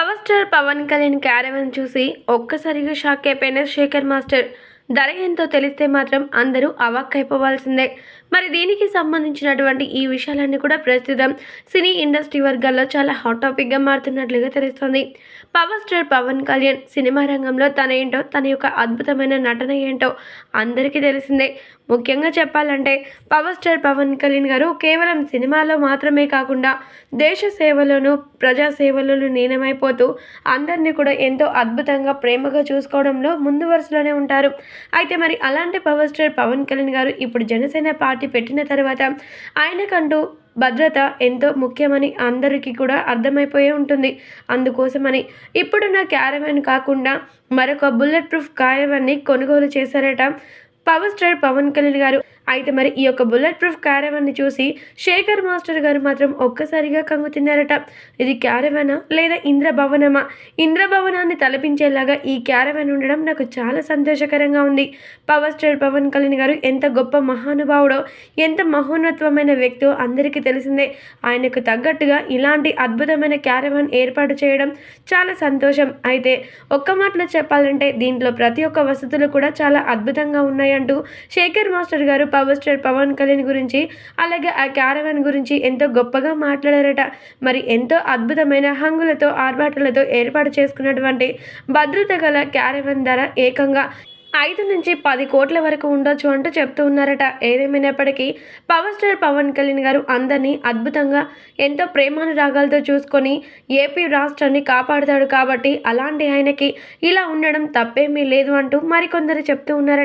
Power star Pawan Kalyan caravan చూసి ఒక్కసారిగా shock అయిపోయిన శేఖర్ మాస్టర్. ధర ఎంతో తెలిస్తే మాత్రం అందరూ అవాక్కైపోవాల్సిందే. మరి దీనికి సంబంధించినటువంటి ఈ విషయాలన్నీ కూడా ప్రస్తుతం సినీ ఇండస్ట్రీ వర్గాల్లో చాలా హాట్ టాపిక్గా మారుతున్నట్లుగా తెలుస్తోంది. Power star Pawan Kalyan cinema రంగంలో తన ఏంటో తన యొక్క అద్భుతమైన నటన ఏంటో అందరికీ తెలిసిందే. ముఖ్యంగా చెప్పాలంటే పవర్ స్టార్ పవన్ కళ్యాణ్ గారు కేవలం సినిమాలో మాత్రమే కాకుండా దేశ సేవలోనూ ప్రజా సేవలోనూ లీనమైపోతూ అందరినీ కూడా ఎంతో అద్భుతంగా ప్రేమగా చూసుకోవడంలో ముందు వరుసలోనే ఉంటారు. అయితే మరి అలాంటి పవర్ స్టార్ పవన్ కళ్యాణ్ గారు ఇప్పుడు జనసేన పార్టీ పెట్టిన తర్వాత ఆయనకంటూ భద్రత ఎంతో ముఖ్యమని అందరికీ కూడా అర్థమైపోయే ఉంటుంది. అందుకోసమని ఇప్పుడున్న క్యారవాన్ కాకుండా మరొక బుల్లెట్ ప్రూఫ్ క్యారవాన్ని కొనుగోలు చేశారట పవర్ స్టార్ పవన్ కళ్యాణ్ గారు. అయితే మరి ఈ యొక్క బుల్లెట్ ప్రూఫ్ క్యారవాన్ని చూసి శేఖర్ మాస్టర్ గారు మాత్రం ఒక్కసారిగా కంగు తిన్నారట. ఇది క్యారవానా లేదా ఇంద్రభవనమా? ఇంద్రభవనాన్ని తలపించేలాగా ఈ క్యారవాన్ ఉండడం నాకు చాలా సంతోషకరంగా ఉంది. పవర్ స్టార్ పవన్ కళ్యాణ్ గారు ఎంత గొప్ప మహానుభావుడో ఎంత మహోన్నతమైన వ్యక్తో అందరికీ తెలిసిందే. ఆయనకు తగ్గట్టుగా ఇలాంటి అద్భుతమైన క్యారవాన్ ఏర్పాటు చేయడం చాలా సంతోషం. అయితే ఒక్క మాటలో చెప్పాలంటే దీంట్లో ప్రతి ఒక్క వసతులు కూడా చాలా అద్భుతంగా ఉన్నాయంటూ శేఖర్ మాస్టర్ గారు పవర్ స్టార్ పవన్ కళ్యాణ్ గురించి అలాగే ఆ క్యారవాన్ గురించి ఎంతో గొప్పగా మాట్లాడారట. మరి ఎంతో అద్భుతమైన హంగులతో ఆర్భాటాలతో ఏర్పాటు చేసుకున్నటువంటి భద్రత గల క్యారవాన్ ధర ఏకంగా ఐదు నుంచి పది కోట్ల వరకు ఉండొచ్చు అంటూ చెప్తూ ఉన్నారట. ఏదేమైనప్పటికీ పవర్ స్టార్ పవన్ కళ్యాణ్ గారు అందరినీ అద్భుతంగా ఎంతో ప్రేమానురాగాలతో చూసుకొని ఏపీ రాష్ట్రాన్ని కాపాడుతాడు కాబట్టి అలాంటి ఆయనకి ఇలా ఉండడం తప్పేమీ లేదు అంటూ మరికొందరు చెప్తూ ఉన్నారట.